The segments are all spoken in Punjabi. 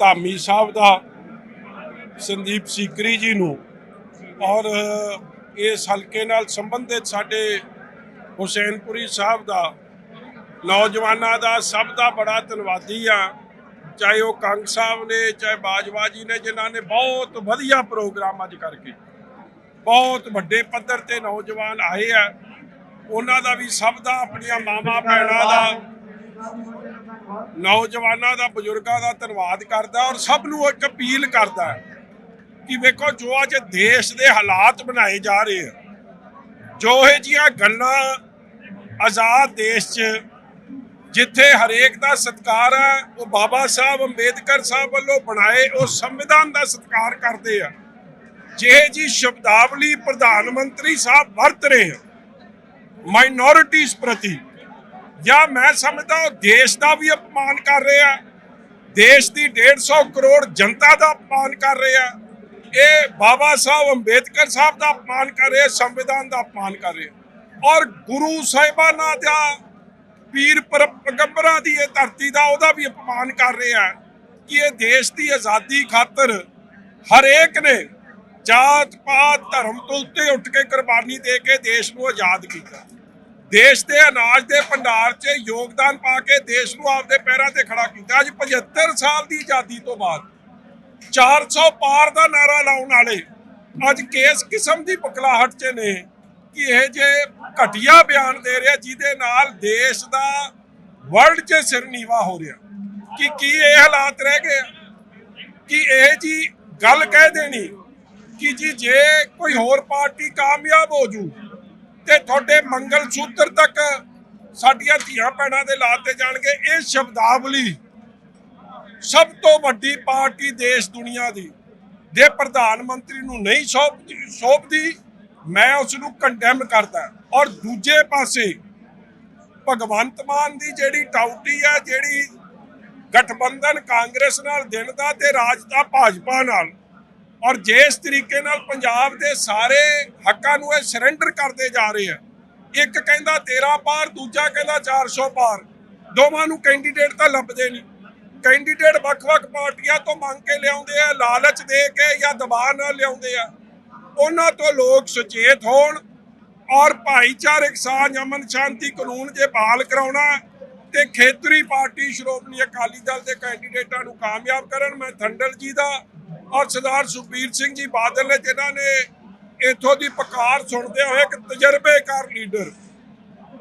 ਧਾਮੀ ਸਾਹਿਬ ਦਾ ਸੰਦੀਪ ਸੀਕਰੀ ਜੀ ਨੂੰ ਔਰ ਇਸ ਹਲਕੇ ਨਾਲ ਸੰਬੰਧਿਤ ਸਾਡੇ ਹੁਸੈਨਪੁਰੀ ਸਾਹਿਬ ਦਾ ਨੌਜਵਾਨਾਂ ਦਾ ਸਭ ਦਾ ਬੜਾ ਧੰਨਵਾਦੀ ਆ। ਚਾਹੇ ਉਹ ਕੰਗ ਸਾਹਿਬ ਨੇ, ਚਾਹੇ ਬਾਜਵਾ ਜੀ ਨੇ, ਜਿਨ੍ਹਾਂ ਨੇ ਬਹੁਤ ਵਧੀਆ ਪ੍ਰੋਗਰਾਮ ਅੱਜ ਕਰਕੇ। ਬਹੁਤ ਵੱਡੇ ਪੱਧਰ ਤੇ ਨੌਜਵਾਨ ਆਏ ਆ। ਉਹਨਾਂ ਦਾ ਵੀ ਸਭ ਦਾ, ਆਪਣੀਆਂ ਮਾਵਾਂ ਭੈਣਾਂ ਦਾ ਨੌਜਵਾਨਾਂ ਦਾ, ਬਜ਼ੁਰਗਾਂ ਦਾ ਧੰਨਵਾਦ ਕਰਦਾ ਔਰ ਸਭ ਨੂੰ ਇੱਕ ਅਪੀਲ ਕਰਦਾ ਕਿ ਵੇਖੋ ਜੋ ਅੱਜ ਦੇਸ਼ ਦੇ ਹਾਲਾਤ ਬਣਾਏ ਜਾ ਰਹੇ ਆ, ਜੋ ਇਹ ਜੀਆਂ ਗੱਲਾਂ ਆਜ਼ਾਦ ਦੇਸ਼ 'ਚ ਜਿੱਥੇ ਹਰੇਕ ਦਾ ਸਤਿਕਾਰ ਹੈ, ਉਹ ਬਾਬਾ ਸਾਹਿਬ ਅੰਬੇਦਕਰ ਸਾਹਿਬ ਵੱਲੋਂ ਬਣਾਏ, ਉਹ ਸੰਵਿਧਾਨ ਦਾ ਸਤਿਕਾਰ ਕਰਦੇ ਆ। ਜਿਹੇ ਜੀ ਸ਼ਬਦਾਵਲੀ ਪ੍ਰਧਾਨ ਮੰਤਰੀ ਸਾਹਿਬ ਵਰਤ ਰਹੇ ਆ ਮਾਈਨੋਰਿਟੀਜ਼ ਪ੍ਰਤੀ ਜਾਂ ਮੈਂ ਸਮਝਦਾ ਉਹ ਦੇਸ਼ ਦਾ ਵੀ ਅਪਮਾਨ ਕਰ ਰਿਹਾ ਦੇਸ਼ ਦੀ 150 ਕਰੋੜ ਜਨਤਾ ਦਾ ਅਪਮਾਨ ਕਰ ਰਿਹਾ ਇਹ ਬਾਬਾ ਸਾਹਿਬ ਅੰਬੇਦਕਰ ਸਾਹਿਬ ਦਾ ਅਪਮਾਨ ਕਰ ਰਹੇ, ਸੰਵਿਧਾਨ ਦਾ ਅਪਮਾਨ ਕਰ ਰਹੇ। ਔਰ ਗੁਰੂ ਸਾਹਿਬਾਨਾਂ ਦਾ, ਪੀਰ ਪਰ- ਦੀ ਇਹ ਧਰਤੀ ਦਾ ਉਹਦਾ ਵੀ ਅਪਮਾਨ ਕਰ ਰਿਹਾ ਕਿ ਇਹ ਦੇਸ਼ ਦੀ ਆਜ਼ਾਦੀ ਖਾਤਰ ਹਰੇਕ ਨੇ ਜਾਤ ਪਾਤ ਧਰਮ ਤੋਂ ਉੱਤੇ ਉੱਠ ਕੇ ਕੁਰਬਾਨੀ ਦੇ ਕੇ ਦੇਸ਼ ਨੂੰ ਆਜ਼ਾਦ ਕੀਤਾ। ਦੇਸ਼ ਦੇ ਅਨਾਜ ਦੇ ਭੰਡਾਰ 'ਚ ਯੋਗਦਾਨ ਪਾ ਕੇ ਦੇਸ਼ ਨੂੰ ਆਪਦੇ ਪੈਰਾਂ ਤੇ ਖੜਾ ਕੀਤਾ। ਅੱਜ 75 ਸਾਲ ਦੀ ਆਜ਼ਾਦੀ ਤੋਂ ਬਾਅਦ 400 ਪਾਰ ਦਾ ਨਾਰਾ ਲਾਉਣ ਵਾਲੇ ਅੱਜ ਕਿਸ ਕਿਸਮ ਦੀ ਬਕਲਾਹਟ 'ਚ ਨੇ ਕਿ ਇਹ ਜੇ ਘਟੀਆ ਬਿਆਨ ਦੇ ਰਿਹਾ, ਜਿਹਦੇ ਨਾਲ ਦੇਸ਼ ਦਾ ਵਰਲਡ 'ਚ ਸਿਰ ਨੀਵਾ ਹੋ ਰਿਹਾ। ਕਿ ਕੀ ਇਹ ਹਾਲਾਤ ਰਹਿ ਗਏ? ਕਿ ਇਹ ਜੀ ਗੱਲ ਕਹਿ ਦੇਣੀ ਕਿ ਜੀ ਜੇ ਕੋਈ ਹੋਰ ਪਾਰਟੀ ਕਾਮਯਾਬ ਹੋ ਜੂ ਤੇ ਤੁਹਾਡੇ ਮੰਗਲ ਸੂਤਰ ਤੱਕ ਸਾਡੀਆਂ ਧੀਆਂ ਭੈਣਾਂ ਦੇ ਲਾਤੇ ਜਾਣਗੇ ਇਹ ਸ਼ਬਦਾਵਲੀ ਸਭ ਤੋਂ ਵੱਡੀ ਪਾਰਟੀ ਦੇਸ਼ ਦੁਨੀਆ ਦੀ। ਜੇ ਪ੍ਰਧਾਨ ਮੰਤਰੀ ਨੂੰ ਨਹੀਂ ਸੌਂਪ ਸੌਂਪਦੀ, ਮੈਂ ਉਸ ਨੂੰ ਕੰਡੈਮ ਕਰਦਾ। ਔਰ ਦੂਜੇ ਪਾਸੇ ਭਗਵੰਤ ਮਾਨ ਦੀ ਜਿਹੜੀ ਟਾਊਟੀ ਹੈ ਜਿਹੜੀ ਗਠਬੰਧਨ ਕਾਂਗਰਸ ਨਾਲ ਦਿਨ ਦਾ ਤੇ ਰਾਜ ਦਾ ਭਾਜਪਾ ਨਾਲ ਔਰ ਜਿਸ ਤਰੀਕੇ ਨਾਲ ਪੰਜਾਬ ਦੇ ਸਾਰੇ ਹੱਕਾਂ ਨੂੰ ਇਹ ਸਰੈਂਡਰ ਕਰਦੇ ਜਾ ਰਹੇ ਆ, ਇੱਕ ਕਹਿੰਦਾ 13 ਪਾਰ, ਦੂਜਾ ਕਹਿੰਦਾ 400 ਪਾਰ, ਦੋਵਾਂ ਨੂੰ ਕੈਂਡੀਡੇਟ ਤਾਂ ਲੱਭਦੇ ਨਹੀਂ। ਕੈਂਡੀਡੇਟ ਵੱਖ-ਵੱਖ ਪਾਰਟੀਆਂ ਤੋਂ ਮੰਗ ਕੇ ਲਿਆਉਂਦੇ ਆ, ਲਾਲਚ ਦੇ ਕੇ ਜਾਂ ਦਬਾਅ ਨਾਲ ਲਿਆਉਂਦੇ ਆ। ਉਹਨਾਂ ਤੋਂ ਲੋਕ ਸੁਚੇਤ ਹੋਣ ਔਰ ਭਾਈਚਾਰਕ ਸਾਂਝ, ਅਮਨ ਸ਼ਾਂਤੀ, ਕਾਨੂੰਨ ਜੇ ਬਹਾਲ ਕਰਾਉਣਾ ਹੈ ਤੇ ਖੇਤਰੀ ਪਾਰਟੀ ਸ਼੍ਰੋਮਣੀ ਅਕਾਲੀ ਦਲ ਦੇ ਕੈਂਡੀਡੇਟਾਂ ਨੂੰ ਕਾਮਯਾਬ ਕਰਨ, ਮੈਂ ਥੰਡਲ ਜੀ ਦਾ ਔਰ ਸਰਦਾਰ ਸੁਖਬੀਰ ਸਿੰਘ ਜੀ ਬਾਦਲ ਨੇ ਜਿਨ੍ਹਾਂ ਨੇ ਇਥੋਂ ਦੀ ਪਕਾਰ ਸੁਣਦੇ ਹੋਏ ਇੱਕ ਤਜਰਬੇਕਾਰ ਲੀਡਰ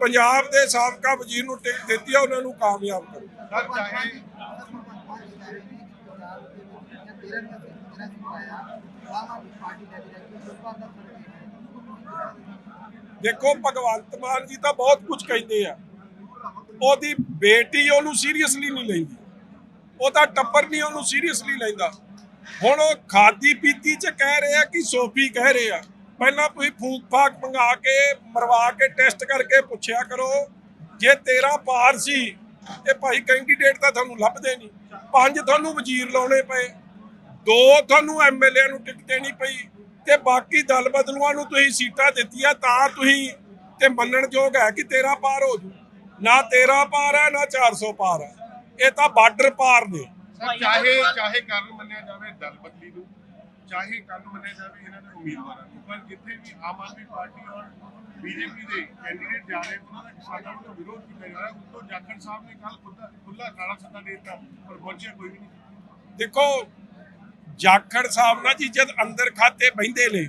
ਪੰਜਾਬ ਦੇ ਸਾਬਕਾ ਵਜ਼ੀਰ ਨੂੰ ਟਿਕਟ ਦਿੱਤੀ ਹੈ ਉਹਨਾਂ ਨੂੰ ਕਾਮਯਾਬ ਕਰੋ। ਦੇਖੋ, ਭਗਵੰਤ ਮਾਨ ਜੀ ਤਾਂ ਬਹੁਤ ਕੁਝ ਕਹਿੰਦੇ ਆ। ਉਹਦੀ ਬੇਟੀ ਉਹਨੂੰ ਸੀਰੀਅਸਲੀ ਨਹੀਂ ਲੈਂਦੀ। ਉਹਦਾ ਟੱਪਰ ਨਹੀਂ, ਉਹਨੂੰ ਸੀਰੀਅਸਲੀ ਲੈਂਦਾ। ਹੁਣ ਖਾਦੀ ਪੀਤੀ ਚ ਕਹਿ ਰਹੇ ਆ ਕਿ ਸੋਫੀ ਕਹਿ ਰਹੇ ਆ। ਪਹਿਲਾਂ ਤੁਸੀਂ ਫੂਕ ਫਾਕ ਮੰਗਾ ਕੇ, ਮਰਵਾ ਕੇ, ਟੈਸਟ ਕਰਕੇ ਪੁੱਛਿਆ ਕਰੋ, ਜੇ ਤੇਰਾ ਪਾਰ ਸੀ, ਤੇ ਭਾਈ ਕੈਂਡੀਡੇਟ ਤਾਂ ਤੁਹਾਨੂੰ ਲੱਭਦੇ ਨਹੀਂ। ਪੰਜ ਤੁਹਾਨੂੰ ਵਜ਼ੀਰ ਲਾਉਣੇ ਪਏ, ਦੋ ਤੁਹਾਨੂੰ ਐਮਐਲਏ ਨੂੰ ਟਿਕਟ ਦੇਣੀ ਪਈ, ਤੇ ਬਾਕੀ ਦਲ ਬਦਲੂਆਂ ਨੂੰ ਤੁਸੀਂ ਸੀਟਾਂ ਦਿੱਤੀਆਂ ਤਾਂ ਤੁਸੀਂ, ਤੇ ਮੰਨਣਯੋਗ ਹੈ ਕਿ ਤੇਰਾ ਪਾਰ ਹੋ ਜੂ। ਨਾ ਤੇਰਾ ਪਾਰ ਹੈ, ਨਾ 400 ਪਾਰ ਹੈ। ਇਹ ਤਾਂ ਬਾਰਡਰ ਪਾਰ ਨੇ। ਚਾਹੇ ਚਾਹੇ ਕਾਰਨ ਮੰਨਿਆ ਜਾਵੇ ਦਲ ਬਦਲੀ ਨੂੰ ਚਾਹੇ ਕਾਰਨ ਮੰਨਿਆ ਜਾਵੇ ਇਹਨਾਂ ਦੇ ਉਮੀਦਵਾਰਾਂ ਨੂੰ ਪਰ ਜਿੱਥੇ ਵੀ ਆਮ ਆਦਮੀ ਪਾਰਟੀ ਔਰ ਬੀਜੇਪੀ ਦੇ ਕੈਂਡੀਡੇਟ ਜਾ ਰਹੇ ਉਹਨਾਂ ਦਾ ਕਿਸਾਨਾਂ ਵੱਲੋਂ ਵਿਰੋਧ ਕੀਤਾ ਜਾ ਰਿਹਾ। ਉੱਤੋਂ ਜਾਖੜ ਸਾਹਿਬ ਨੇ ਕੱਲ ਖੁੱਲਾ ਖੁੱਲਾ ਕਾਲਾ ਸੱਦਾ ਦੇ ਦਿੱਤਾ ਪਰ ਪਹੁੰਚਿਆ ਕੋਈ ਵੀ ਨਹੀਂ। ਦੇਖੋ ਜਾਖੜ ਸਾਹਿਬ ਨਾ ਜੀ ਜਦ ਅੰਦਰ ਖਾਤੇ ਬਹਿੰਦੇ ਨੇ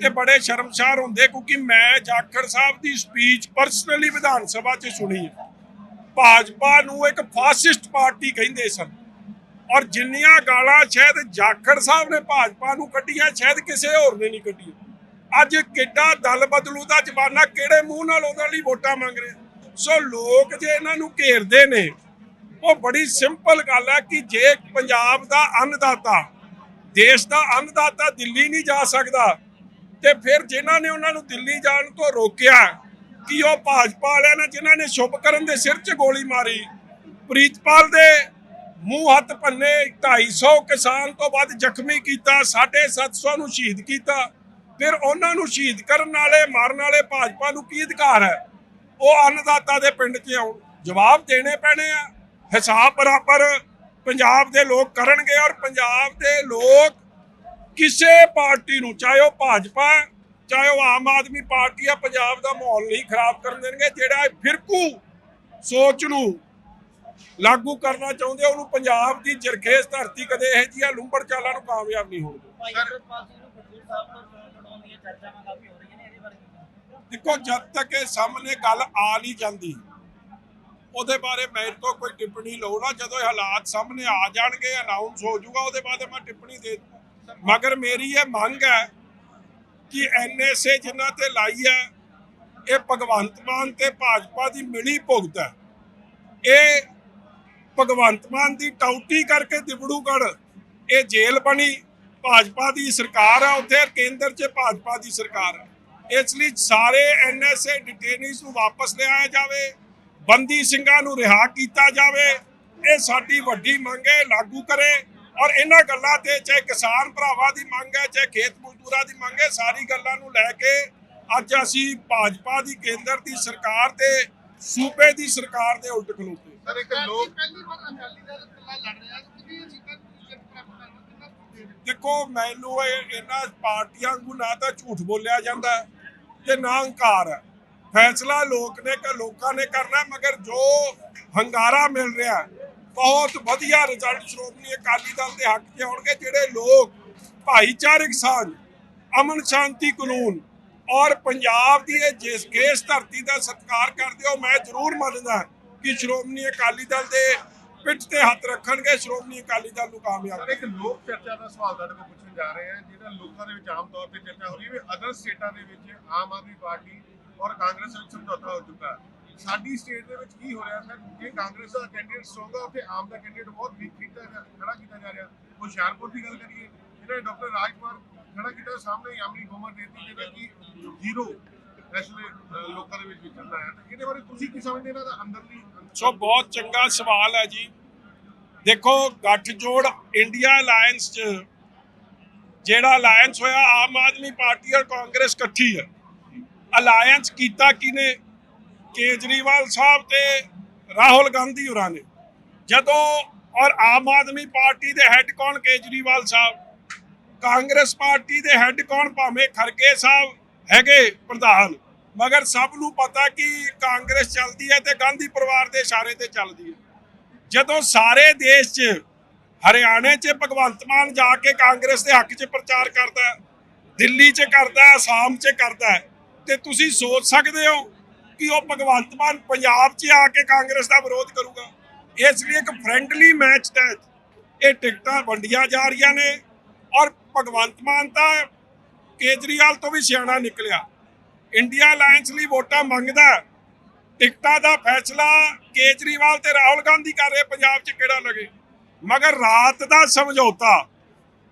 ਤੇ ਬੜੇ ਸ਼ਰਮਸ਼ਾਰ ਹੁੰਦੇ ਕਿਉਂਕਿ ਮੈਂ ਜਾਖੜ ਸਾਹਿਬ ਦੀ ਸਪੀਚ ਪਰਸਨਲੀ ਵਿਧਾਨ ਸਭਾ 'ਚ ਸੁਣੀ ਹੈ। ਭਾਜਪਾ ਨੂੰ ਇੱਕ ਫਾਸਿਸਟ ਪਾਰਟੀ ਕਹਿੰਦੇ ਸਨ। ਔਰ ਜਿੰਨੀਆਂ ਗਾਲਾਂ ਸ਼ਾਇਦ ਜਾਖੜ ਸਾਹਿਬ ਨੇ ਭਾਜਪਾ ਨੂੰ ਕੱਢੀਆਂ, ਸ਼ਾਇਦ ਕਿਸੇ ਹੋਰ ਨੇ ਨਹੀਂ ਕੱਢੀਆਂ। ਅੱਜ ਕਿੱਡਾ ਦਲ ਬਦਲੂ ਦਾ ਜਮਾਨਾ ਕਿਹੜੇ ਮੂੰਹ ਨਾਲ ਉਹਨਾਂ ਲਈ ਵੋਟਾਂ ਮੰਗ ਰਹੇ? ਸੋ ਲੋਕ ਜੇ ਇਹਨਾਂ ਨੂੰ ਘੇਰਦੇ ਨੇ, ਉਹ ਬੜੀ ਸਿੰਪਲ ਗੱਲ ਹੈ ਕਿ ਜੇ ਪੰਜਾਬ ਦਾ ਅੰਨਦਾਤਾ, ਦੇਸ਼ ਦਾ ਅੰਨਦਾਤਾ ਦਿੱਲੀ ਨਹੀਂ ਜਾ ਸਕਦਾ, ਤੇ ਫਿਰ ਜਿਨ੍ਹਾਂ ਨੇ ਉਹਨਾਂ ਨੂੰ ਦਿੱਲੀ ਜਾਣ ਤੋਂ ਰੋਕਿਆ ਕਿ ਉਹ ਭਾਜਪਾ ਵਾਲਿਆਂ ਨੇ ਜਿਨ੍ਹਾਂ ਨੇ ਸ਼ੁਭ ਕਰਨ ਦੇ ਸਿਰ 'ਚ ਗੋਲੀ ਮਾਰੀ, ਪ੍ਰੀਤਪਾਲ ਦੇ ਮੂੰਹ ਹੱਥ ਭੰਨੇ 250 ਕਿਸਾਨ ਤੋਂ ਵੱਧ ਜ਼ਖਮੀ ਕੀਤਾ 750 ਨੂੰ ਸ਼ਹੀਦ ਕੀਤਾ। ਫਿਰ ਉਹਨਾਂ ਨੂੰ ਸ਼ਹੀਦ ਕਰਨ ਵਾਲੇ ਮਾਰਨ ਵਾਲੇ ਭਾਜਪਾ ਨੂੰ ਕੀ ਅਧਿਕਾਰ ਹੈ? ਉਹ ਅੰਨਦਾਤਾ ਦੇ ਪਿੰਡ 'ਚ ਆਉਣ। ਜਵਾਬ ਦੇਣੇ ਪੈਣੇ ਆ। ਹਿਸਾਬ ਬਰਾਬਰ ਪੰਜਾਬ ਦੇ ਲੋਕ ਕਰਨਗੇ ਔਰ ਪੰਜਾਬ ਦੇ ਲੋਕ ਕਿਸੇ ਪਾਰਟੀ ਨੂੰ, ਚਾਹੇ ਉਹ ਭਾਜਪਾ ਚਾਹੇ ਉਹ ਆਮ ਆਦਮੀ ਪਾਰਟੀ ਆ, ਪੰਜਾਬ ਦਾ ਮਾਹੌਲ ਨਹੀਂ ਖਰਾਬ ਕਰਨ ਦੇਣਗੇ। ਜਿਹੜਾ ਫਿਰਕੂ, ਸੋਚ ਨੂੰ ਲਾਗੂ ਕਰਨਾ ਚਾਹੁੰਦੇ ਉਹਨੂੰ ਪੰਜਾਬ ਦੀ ਜਰਖੇਜ਼ ਧਰਤੀ ਕਦੇ ਇਹ ਜਿਹੀਆਂ ਲੁੰਬੜ ਚਾਲਾਂ ਨੂੰ ਕਾਮਯਾਬ ਨਹੀਂ ਹੋਣ ਦੇਣੀ। ਭਾਈ ਅੰਮ੍ਰਿਤਪਾਲ ਸਿੰਘ ਨੂੰ ਖਡੂਰ ਸਾਹਿਬ ਤੋਂ ਚੋਣ ਲੜਾਉਣ ਦੀਆਂ ਚਰਚਾਵਾਂ ਕਾਫੀ ਹੋ ਰਹੀਆਂ ਨੇ ਇਹਦੇ ਬਾਰੇ ਕੀ ਕਹੋਗੇ? ਦੇਖੋ ਜਦ ਤੱਕ ਇਹ ਸਾਹਮਣੇ ਗੱਲ ਆ ਨਹੀਂ ਜਾਂਦੀ ਉਹਦੇ ਬਾਰੇ ਮੇਰੇ ਤੋਂ ਕੋਈ ਟਿੱਪਣੀ ਨਾ ਜਦੋਂ ਇਹ ਹਾਲਾਤ ਸਾਹਮਣੇ ਆ ਜਾਣਗੇ ਅਨਾਉਂਸ ਹੋ ਜਾਊਗਾ ਉਹਦੇ ਬਾਅਦ ਮੈਂ ਟਿੱਪਣੀ ਦੇ ਦੂੰ ਮਗਰ ਮੇਰੀ ਇਹ ਮੰਗ ਹੈ ਕਿ ਐਨਐਸਏ ਜਿਨ੍ਹਾਂ ਤੇ ਲਾਈ ਹੈ ਇਹ ਭਗਵੰਤ ਮਾਨ ਤੇ ਭਾਜਪਾ ਦੀ ਮਿਲੀ ਭੁਗਤ ਹੈ ਇਹ ਭਗਵੰਤ ਮਾਨ ਦੀ ਟੌਟੀ ਕਰਕੇ ਦਿਬੜੂਗੜ ਇਹ ਜੇਲ੍ਹ ਬਣੀ। ਭਾਜਪਾ ਦੀ ਸਰਕਾਰ ਆ ਉੱਥੇ, ਕੇਂਦਰ 'ਚ ਭਾਜਪਾ ਦੀ ਸਰਕਾਰ ਹੈ ਇਸ ਲਈ ਸਾਰੇ ਐਨਐਸਏ ਡਿਟੇਨੀਜ਼ ਨੂੰ ਵਾਪਸ ਲਿਆਇਆ ਜਾਵੇ, ਬੰਦੀ ਸਿੰਘਾਂ ਨੂੰ ਰਿਹਾ ਕੀਤਾ ਜਾਵੇ। ਇਹ ਸਾਡੀ ਵੱਡੀ ਮੰਗ ਹੈ ਲਾਗੂ ਕਰੇ। ਔਰ ਇਹਨਾਂ ਗੱਲਾਂ ਤੇ ਚਾਹੇ ਕਿਸਾਨ ਭਰਾਵਾਂ ਦੀ ਮੰਗ ਹੈ, ਚਾਹੇ ਖੇਤ ਮਜ਼ਦੂਰਾਂ ਦੀ ਮੰਗ ਹੈ, ਸਾਰੀ ਗੱਲਾਂ ਨੂੰ ਲੈ ਕੇ ਅੱਜ ਅਸੀਂ ਭਾਜਪਾ ਦੀ ਕੇਂਦਰ ਦੀ ਸਰਕਾਰ ਤੇ, ਸੂਬੇ ਦੀ ਸਰਕਾਰ ਦੇ ਉਲਟ ਖਲੋਤੇ। ਸਰ ਇੱਕ ਲੋਕ ਪਹਿਲੀ ਵਾਰ ਅਕਾਲੀ ਦਲ ਇਕੱਲਾ ਲੜ ਰਿਹਾ ਹੈ। ਕਿੰਨੀਆਂ ਸੀਟਾਂ ਨੂੰ ਜਿੱਤ ਪ੍ਰਾਪਤ ਕਰਨਾ ਕਿੰਨਾ ਕੁ ਦੇ ਦੇਖੋ ਮੈਨੂੰ ਇਹ ਇਹਨਾਂ ਪਾਰਟੀਆਂ ਨੂੰ ਨਾ ਤਾਂ ਝੂਠ ਬੋਲਿਆ ਜਾਂਦਾ ਤੇ ਨਾ ਹੰਕਾਰ ਹੈ। ਫੈਸਲਾ ਲੋਕ ਨੇ ਕਿ ਲੋਕਾਂ ਨੇ ਕਰਨਾ ਮਗਰ ਜੋ ਹੰਗਾਰਾ ਮਿਲ ਰਿਹਾ ਬਹੁਤ ਵਧੀਆ ਰਿਜ਼ਲਟ ਸ਼੍ਰੋਮਣੀ ਅਕਾਲੀ ਦਲ ਦੇ ਹੱਕ 'ਚ ਆਉਣਗੇ ਜਿਹੜੇ ਲੋਕ ਭਾਈਚਾਰਕ ਸਾਂਝ ਅਮਨ ਸ਼ਾਂਤੀ ਕਾਨੂੰਨ ਔਰ ਪੰਜਾਬ ਦੀ ਇਹ ਜਿਸ ਕੇਸ ਧਰਤੀ ਦਾ ਸਤਿਕਾਰ ਕਰਦੇ ਹੋ ਮੈਂ ਜ਼ਰੂਰ ਮੰਨਦਾ ਕਿ ਸ਼੍ਰੋਮਣੀ ਅਕਾਲੀ ਦਲ ਦੇ ਪਿੱਠ ਤੇ ਹੱਥ ਰੱਖਣਗੇ, ਸ਼੍ਰੋਮਣੀ ਅਕਾਲੀ ਦਲ ਨੂੰ ਕਾਮਯਾਬ ਇੱਕ ਲੋਕ ਚਰਚਾ ਦਾ ਸਵਾਲ ਤੁਹਾਡੇ ਕੋਲ ਪੁੱਛਣ ਜਾ ਰਹੇ ਹਾਂ, ਜਿਹੜਾ ਲੋਕਾਂ ਦੇ ਵਿੱਚ ਆਮ ਤੌਰ ਤੇ ਚਰਚਾ ਹੋ ਰਹੀ ਹੈ ਵੀ ਅਦਰ ਸਟੇਟਾਂ ਦੇ ਵਿੱਚ ਆਮ ਆਦਮੀ ਪਾਰਟੀ ਔਰ ਕਾਂਗਰਸ ਵਿੱਚ ਸਮਝੌਤਾ ਹੋ ਚੁੱਕਾ ਸਾਡੀ ਸਟੇਟ ਦੇ ਵਿੱਚ ਕੀ ਹੋ ਰਿਹਾ ਸਰ, ਜੇ ਕਾਂਗਰਸ ਦਾ ਕੈਂਡੀਡੇਟ ਸਟਰੋਂਗ ਹੈ ਉੱਥੇ ਆਮ ਦਾ ਕੈਂਡੀਡੇਟ ਬਹੁਤ ਵੀਕ ਕੀਤਾ ਖੜਾ ਕੀਤਾ ਜਾ ਰਿਹਾ। ਹੁਸ਼ਿਆਰਪੁਰ ਦੀ ਗੱਲ ਕਰੀਏ ਇਹਨਾਂ ਨੇ ਡਾਕਟਰ ਰਾਜਕੁਮਾਰ ਖੜਾ ਕੀਤਾ, ਸਾਹਮਣੇ ਯਾਮਨੀ ਗੋਮਰ ਦੇਤੀ ਜਿਹੜਾ ਕਿ ਜ਼ੀਰੋ। ਇਸ ਲੋਕਾਂ ਦੇ ਵਿੱਚ ਵਿਚਰਦਾ ਹੈ ਇਹਦੇ ਬਾਰੇ ਤੁਸੀਂ ਕੀ ਸਮਝਦੇ ਇਹਨਾਂ ਦਾ ਅੰਦਰਲੀ ਸੋ ਬਹੁਤ ਚੰਗਾ ਸਵਾਲ ਹੈ ਜੀ। ਦੇਖੋ, ਗੱਠਜੋੜ ਇੰਡੀਆ ਅਲਾਈਅੰਸ ਚ, ਜਿਹੜਾ ਅਲਾਈਅੰਸ ਹੋਇਆ, ਆਮ ਆਦਮੀ ਪਾਰਟੀ ਔਰ ਕਾਂਗਰਸ ਇਕੱਠੀ ਹੈ। ਅਲਾਈਅੰਸ ਕੀਤਾ ਕਿਨੇ ਕੇਜਰੀਵਾਲ ਸਾਹਿਬ ਤੇ ਰਾਹੁਲ ਗਾਂਧੀ ਹੋਰਾਂ ਨੇ। ਜਦੋਂ ਔਰ ਆਮ ਆਦਮੀ ਪਾਰਟੀ ਦੇ ਹੈੱਡ ਕੌਣ? ਕੇਜਰੀਵਾਲ ਸਾਹਿਬ। ਕਾਂਗਰਸ ਪਾਰਟੀ ਦੇ ਹੈੱਡ ਕੌਣ? ਭਾਵੇਂ ਖਰਗੇ ਸਾਹਿਬ ਹੈਗੇ ਪ੍ਰਧਾਨ। ਮਗਰ ਸਭ ਨੂੰ ਪਤਾ ਕਿ ਕਾਂਗਰਸ ਚੱਲਦੀ ਹੈ ਤੇ ਗਾਂਧੀ ਪਰਿਵਾਰ ਦੇ ਇਸ਼ਾਰੇ ਤੇ ਚੱਲਦੀ ਹੈ। ਜਦੋਂ ਸਾਰੇ ਦੇਸ਼ 'ਚ ਹਰਿਆਣੇ 'ਚ ਭਗਵੰਤ ਮਾਨ ਜਾ ਕੇ ਕਾਂਗਰਸ ਦੇ ਹੱਕ 'ਚ ਪ੍ਰਚਾਰ ਕਰਦਾ ਹੈ, ਦਿੱਲੀ 'ਚ ਕਰਦਾ ਹੈ, ਅਸਾਮ 'ਚ ਕਰਦਾ ਹੈ, ਤੇ ਤੁਸੀਂ ਸੋਚ ਸਕਦੇ ਹੋ ਕਿ ਉਹ ਭਗਵੰਤ ਮਾਨ ਪੰਜਾਬ 'ਚ ਆ ਕੇ ਕਾਂਗਰਸ ਦਾ ਵਿਰੋਧ ਕਰੂਗਾ? ਇਸ ਲਈ ਇੱਕ ਫ੍ਰੈਂਡਲੀ ਮੈਚ ਤਹਿਤ ਇਹ ਟਿਕਟਾਂ ਵੰਡੀਆਂ ਜਾ ਰਹੀਆਂ ਨੇ ਔਰ ਭਗਵੰਤ ਮਾਨ ਤਾਂ ਕੇਜਰੀਵਾਲ ਤੋਂ ਵੀ ਸਿਆਣਾ ਨਿਕਲਿਆ। ਇੰਡੀਆ ਅਲਾਈਅੰਸ ਲਈ ਵੋਟਾਂ ਮੰਗਦਾ, ਟਿਕਟਾਂ ਦਾ ਫੈਸਲਾ ਕੇਜਰੀਵਾਲ ਤੇ ਰਾਹੁਲ ਗਾਂਧੀ ਕਰ ਰਹੇ, ਪੰਜਾਬ 'ਚ ਕਿਹੜਾ ਲਗੇ ਮਗਰ ਰਾਤ ਦਾ ਸਮਝੌਤਾ,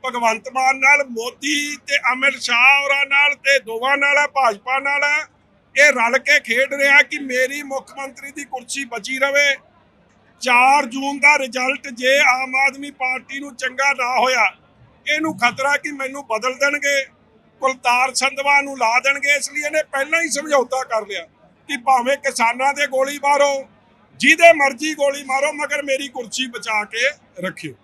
ਭਗਵੰਤ ਮਾਨ ਨਾਲ, ਮੋਦੀ ਤੇ ਅਮਿਤ ਸ਼ਾਹ ਹੋਰਾਂ ਨਾਲ ਤੇ ਦੋਵਾਂ ਨਾਲ ਹੈ, ਭਾਜਪਾ ਨਾਲ ਹੈ। ਇਹ ਰਲ ਕੇ ਖੇਡ ਰਿਹਾ ਕਿ ਮੇਰੀ ਮੁੱਖ ਮੰਤਰੀ ਦੀ ਕੁਰਸੀ ਬਚੀ ਰਵੇ। 4 ਜੂਨ ਦਾ ਰਿਜ਼ਲਟ ਜੇ ਆਮ ਆਦਮੀ ਪਾਰਟੀ ਨੂੰ ਚੰਗਾ ਨਾ ਹੋਇਆ, ਇਹਨੂੰ ਖਤਰਾ ਕਿ ਮੈਨੂੰ ਬਦਲ ਦੇਣਗੇ। ਕੁਲਤਾਰ ਸੰਧਵਾ ਨੂੰ ਲਾ ਦੇਣਗੇ, ਇਸ ਲਈ ਇਹਨੇ ਪਹਿਲਾਂ ਹੀ ਸਮਝੌਤਾ ਕਰ ਲਿਆ ਕਿ ਭਾਵੇਂ ਕਿਸਾਨਾਂ ਦੇ ਗੋਲੀ ਮਾਰੋ, ਜਿਹਦੇ ਮਰਜ਼ੀ ਗੋਲੀ ਮਾਰੋ, ਮਗਰ ਮੇਰੀ ਕੁਰਸੀ ਬਚਾ ਕੇ ਰੱਖਿਓ।